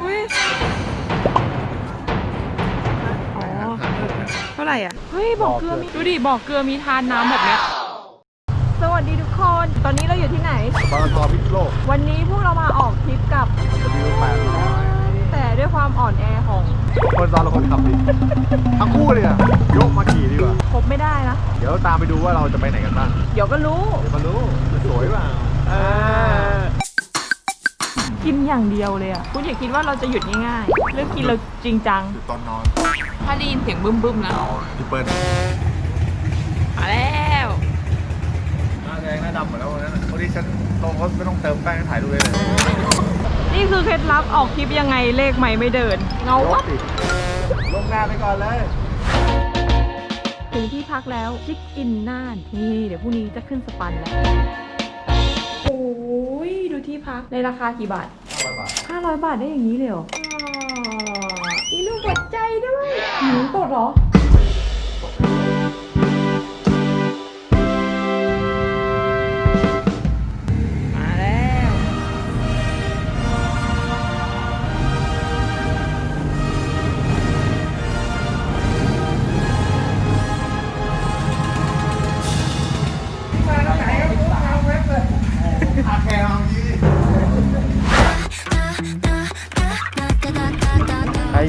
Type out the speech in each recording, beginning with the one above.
อุ้ยอ๋อเท่าไหร่อะ เฮ้ยบอกเกลือมีดูดิบอกเกลือมีทานน้ำแบบเนี้ย สวัสดีทุกคน ตอนนี้เราอยู่ที่ไหน ปตทพิษโลกวันนี้พวกเรามาออกทริปกับ วิวแปดร้อยแต่ด้วยความอ่อนแอของคนซ้อนและคนขับดิทั้งคู่เลยอะยกมาขี่ดีกว่า คบไม่ได้นะ เดี๋ยวตามไปดูว่าเราจะไปไหนกันบ้างเดี๋ยวก็รู้ เดี๋ยวมารู้จะสวยเปล่าเออ กินอย่างเดียวเลยอะคุณอย่าคิดว่าเราจะหยุดง่ายๆเรื่องกินเราจริงจัง อยู่ตอนนอนถ้าได้ยินเสียงบึ้มบึ้มๆนะพี่เปิ้ลมาแล้วหน้าแดงหน้าดำหมดแล้ววันนั้นวันนี้ฉันลงรถไม่ต้องเติมแป้งให้ถ่ายรูปเลยเลยนี่คือเคล็ดลับออกคลิปยังไงเลขไม่ไม่เดิน เงายวักบดิลงหน้าไปก่อนเลยถึงที่พักแล้วชิคอินน่านนี่เดี๋ยวพรุ่งนี้จะขึ้นสปันแล้วโอ้ยดู ที่พักในราคากี่บาท 500บาท500 บาทได้อย่างนี้เลยเหรออ๋ออีลูกหัวใจด้วยหนูกดเหรอ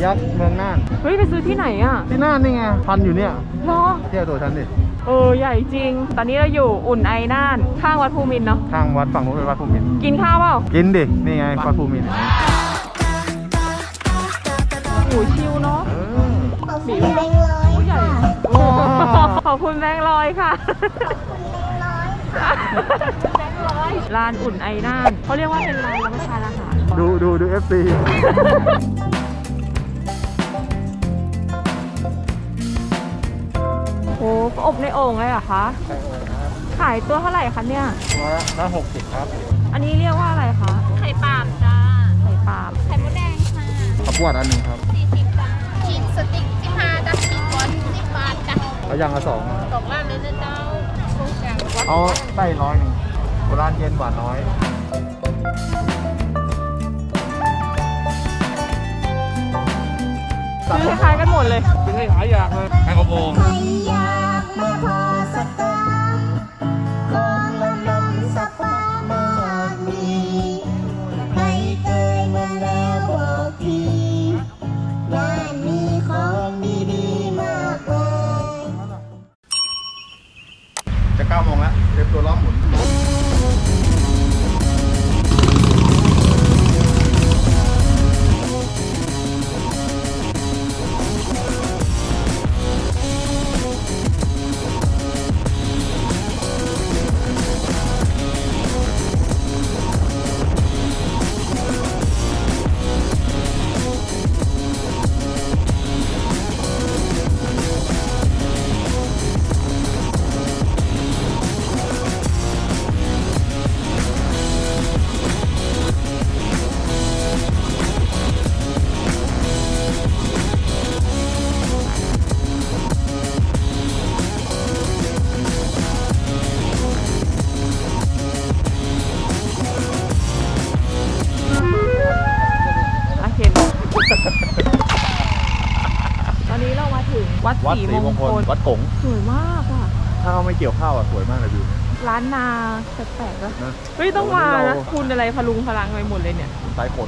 ยักษ์เมืองน่าน เฮ้ย ไปซื้อที่ไหนอะที่น่านนี่ไงพันอยู่เนี่ยรอ เที่ยวตัวฉันดิเออ ใหญ่จริง ตอนนี้เราอยู่อุ่นไอน่าน ข้างวัดภูมินทร์เนาะ ทางวัดฝั่งนู้นเป็นวัดภูมินทร์กินข้าวเปล่า กินดิ นี่ไงวัดภูมินทร์โอ้ชิวเนาะเออบีบผู้ใหญ่โอ้ขอบคุณแบงค์ร้อยค่ะแบงค์ร้อยร้านอุ่นไอน่านเขาเรียกว่าเป็นร้านรับประทานอาหารดูดูดู FC โอ้อบในโอ่งเลยเหรอคะขายตัวเท่าไหร่คะเนี่ยละหกสิบครับอันนี้เรียกว่าอะไรคะ ไข่ปาล์มจ้า ไข่ปลาล์มไข่มดแดงค่ะขับวดอันหนึ่งครับ40จ้าชีสสติ๊ก15จ้าชีสบอล10บาทจ้าเอาอย่างละสองตกร้านเลยนะเจ้าทุกอย่างวัดเอาไส้ร้อยหนึ่งโบราณเย็นหวานน้อย คล้ายๆกันหมดเลยถึงให้หายอยากเลยแค่กระโปงใครอยากมาพอสักค วัดวัดศรีศรีมมงงคคลลวัดกงสวยมากอะ ถ้าเราไม่เกี่ยวข้าวอะสวยมากเลยวิวเนี่ยร้านนาแปลกๆอะนะเฮ้ย ต้องมาวันนี้นะเราคุณอะไรพลุงพลังไปหมดเลยเนี่ย สายฝน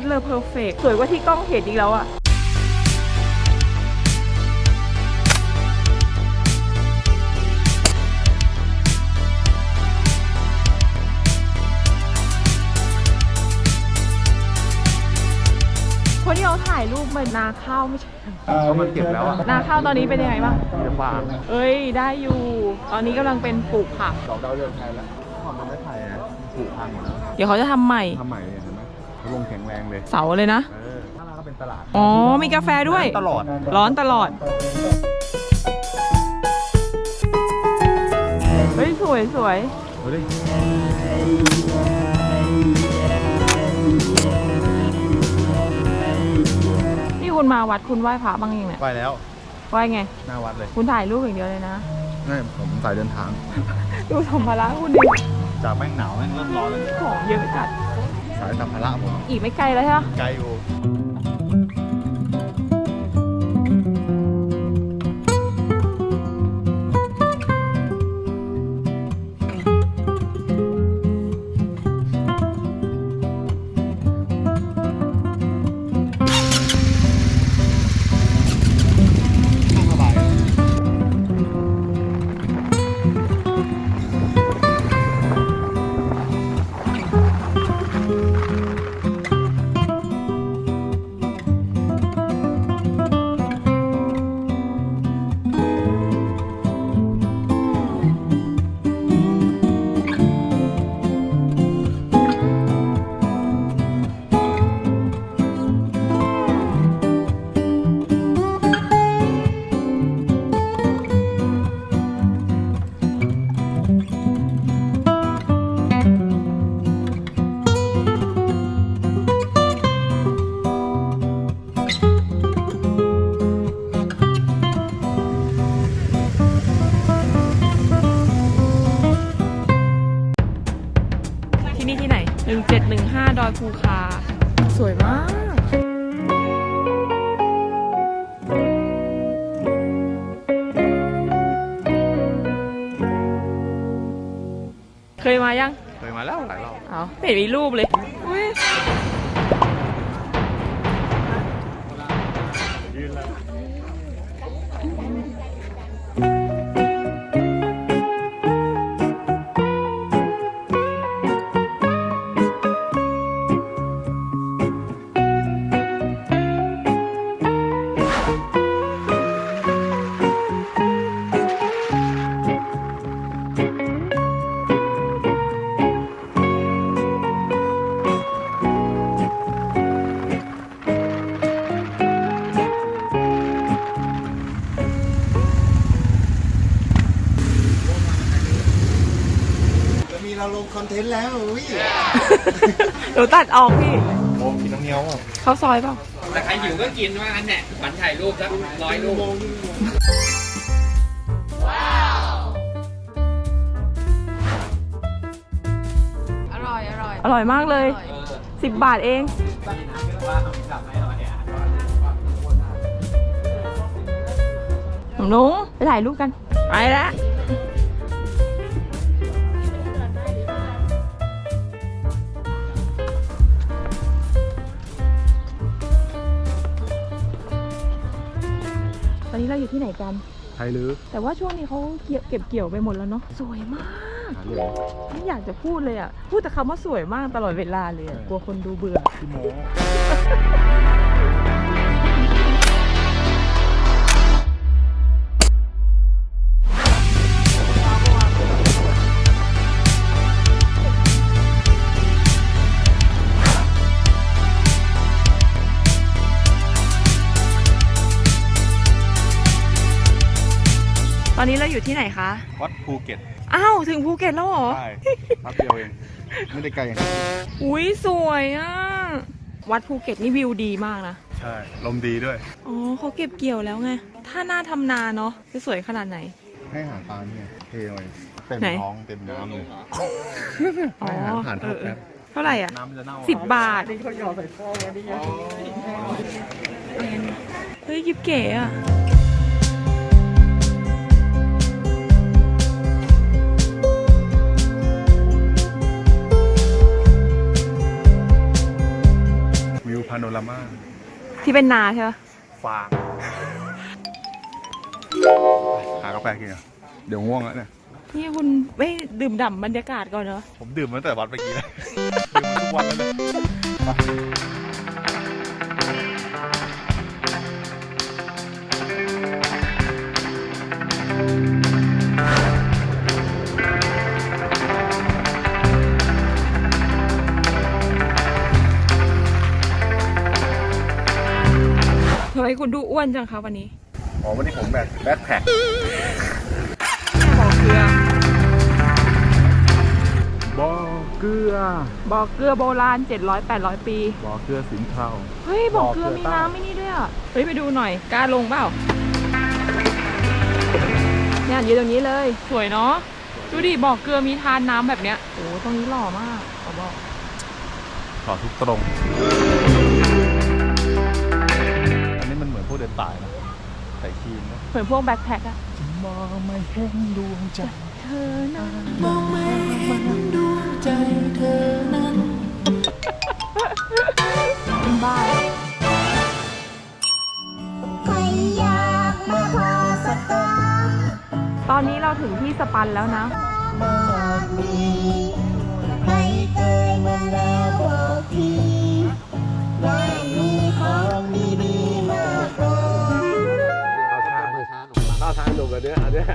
ศเลอเพอร์เฟกสวยกว่าที่กล้องเห็นอีกแล้วอะคนที่เขาถ่ายรูปมันนาข้าวไม่ใช่เขามันเก็บแล้วอะนาข้าวตอนนี้เป็นยังไงบ้างมีแต่ฟางเอ้ยได้อยู่ ตอนนี้กำลังเป็นปลูกผักดอกดาวเรืองไทยแล้วความเป็นไม้ไผ่นะผุพังหมดแล้วเดี๋ยวเขาจะทำใหม่ ทำใหม่เนี่ยเห็นไหม ลงแข็งแรงเลยเสาเลยนะ เออข้างล่างก็เป็นตลาดอ๋อ มีกาแฟด้วย ตลอด ร้อนตลอด เฮ้ย สวยสวย ดูดินี่คุณมาวัดคุณไหว้พระบ้างยังเนี่ยไปแล้ว ไหว้ไง หน้าวัดเลยคุณถ่ายรูปอย่างเดียวเลยนะ นี่ผมสายเดินทาง ดูสัมภาระคุณดิจากแม่งหนาวแม่งเริ่มร้อนแล้ว ของเยอะจัด สายสัมภาระผม อีกไม่ไกลแล้วใช่ไหม ไกลอยู่ 1715 ดอยภูคา สวยมากเคยมายัง เคยมาแล้วหลายรอบเอาไม่เห็นมีรูปเลย อุ๊ยยืนเลย นต์แล้วอุ้ยเดี๋ยวตัดออกพี่โอ้กินน้ำเงี้ยวอะเขาซอยเปล่าแต่ใครหิวก็กินว่างั้นแหละฝันถ่ายรูปสักร้อยรูปอร่อย อร่อย อร่อยมากเลยสิบบาทเอง หนุ่มนุ้งไปถ่ายรูปกัน ไปแล้ว อนนี้เราอยู่ที่ไหนกัน ไทยลือแต่ว่าช่วงนี้เขาเกี่ยวเก็บเกี่ยวไปหมดแล้วเนาะสวยมากหาเรื่องไม่อยากจะพูดเลยอะพูดแต่คำว่าสวยมากตลอดเวลาเลยอะกลัวคนดูเบื่อ พี่โม อนนี้เราอยู่ที่ไหนคะ วัดภูเก็ต อ้าว ถึงภูเก็ตแล้วเหรอ ใช่แป๊บเดียวเอง ไม่ได้ไกลอย่างนั้นอุ้ยสวยอะ วัดภูเก็ตนี่วิวดีมากนะ ใช่ ลมดีด้วย อ๋อเขาเก็บเกี่ยวแล้วไง ถ้าหน้าทำนาเนาะจะสวยขนาดไหน ให้อาหารปลาเนี่ยเทเลยเต็มไหน ท้องเต็มน้ำเลยอ๋อให้อาหารผ่านเอเท่าอเอแป๊อบเท่าไหร่อะน้ำมันจะเน่าสิบบาทเฮ้ยยิบเก๋อะ โนรามาที่เป็นนาใช่ปะฟางหากาแฟกินอะเดี๋ยวง่วงแล้วเนี่ย นี่คุณไม่ดื่มด่ำบรรยากาศก่อนเนาะผมดื่มมาตั้งแต่วัดเมื่อกี้แล้ว ดื่มมาทุกวันแล้วเนี่ย คุณดูอ้วนจังคะวันนี้อ๋อวันนี้ผมแบบแบทแพ็คแม่บอกเกลือเกลือบ่อเกลือโบราณ 700 800 ปี บ่อเกลือสินเทา เฮ้ยบ่อเกลือบ่อเกลือมีใต้น้ำไม่นี่ด้วยอะเฮ้ยไปดูหน่อยกล้าลงเปล่าเนี่ยยืนตรงนี้เลย สวยเนาะดูดิบ่อเกลือมีทานน้ำแบบเนี้ยโอ้ตรงนี้หล่อมากขอบอกขอทุกตรงอันนี้มัน เหมือนพวกเดินป่ายนะใส่ครีมนะเหมือนพวกแบ็คแพ็คอะมองไม่เห็นดวงใจเธอนั้นมองไม่เห็นดวงใจเธอนั้นเป็นบ้าใครอยากมาพาสกาตอนนี้เราถึงที่สปันแล้วนะมากมีให้เคยมาแล้วบอกที นุกอันเนี้ยอันเนี้ย